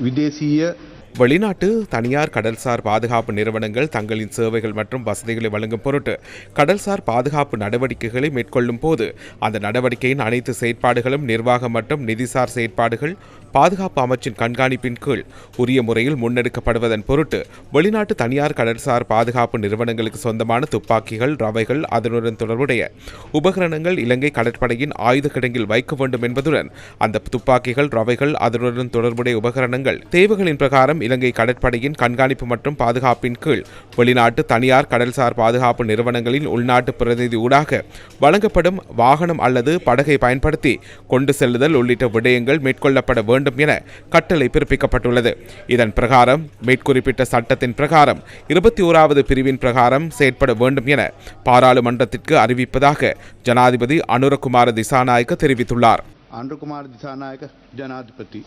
විදේශීය வெளிநாட்டு தனியார் கடல்சார் பாதுகாப்பு நிறுவனங்கள் தங்களின் சேவைகள் மற்றும் வசதிகளை வழங்கும் பொருட்டு கடல்சார் பாதுகாப்பு நடவடிக்கைகளை மேற்கொள்ளும் போது அந்த நடவடிக்கையின் அனைத்து செயற்பாடுகளும் நிர்வாகம் மற்றும் நிதிசார் செயற்பாடுகள் பாதுகாப்பு அமைச்சின் கண்காணிப்பின் கீழ் உரிய முறையில் முன்னெடுக்கப்படுவதன் பொருட்டு வெளிநாட்டு தனியார் கடல்சார் பாதுகாப்பு நிறுவனங்களுக்கு சொந்தமான துப்பாக்கிகள் ரவைகள் அதனுடன் தொடர்புடைய உபகரணங்கள் இலங்கை கடற்படையின் ஆயுத கிடங்கில் வைக்க வேண்டும் என்பதுடன் அந்த துப்பாக்கிகள் ரவைகள் அதனுடன் தொடர்புடைய உபகரணங்கள் தேவைகளின் பிரகாரம் நிறுவனம் இலங்கை கடற்படையின் கண்காணிப்பு மற்றும் பாதுகாப்பின் கீழ் வெளிநாட்டு தனியார் கடல்சார் பாதுகாப்பு நிறுவனங்களின் உள்நாட்டு பிரதிநிதி ஊடாக வழங்கப்படும் வாகனம் அல்லது படகை பயன்படுத்தி கொண்டு செல்லுதல் உள்ளிட்ட விடயங்கள் மேற்கொள்ளப்பட வேண்டும் என கட்டளை பிறப்பிக்கப்பட்டுள்ளது. இதன் பிரகாரம் மேற்குறிப்பிட்ட சட்டத்தின் பிரகாரம் இருபத்தி ஓராவது பிரிவின் பிரகாரம் செயற்பட வேண்டும் என பாராளுமன்றத்திற்கு அறிவிப்பதாக ஜனாதிபதி அனுரகுமார திசாநாயக்க தெரிவித்துள்ளார். அனுரகுமார திசாநாயக்க ஜனாதிபதி.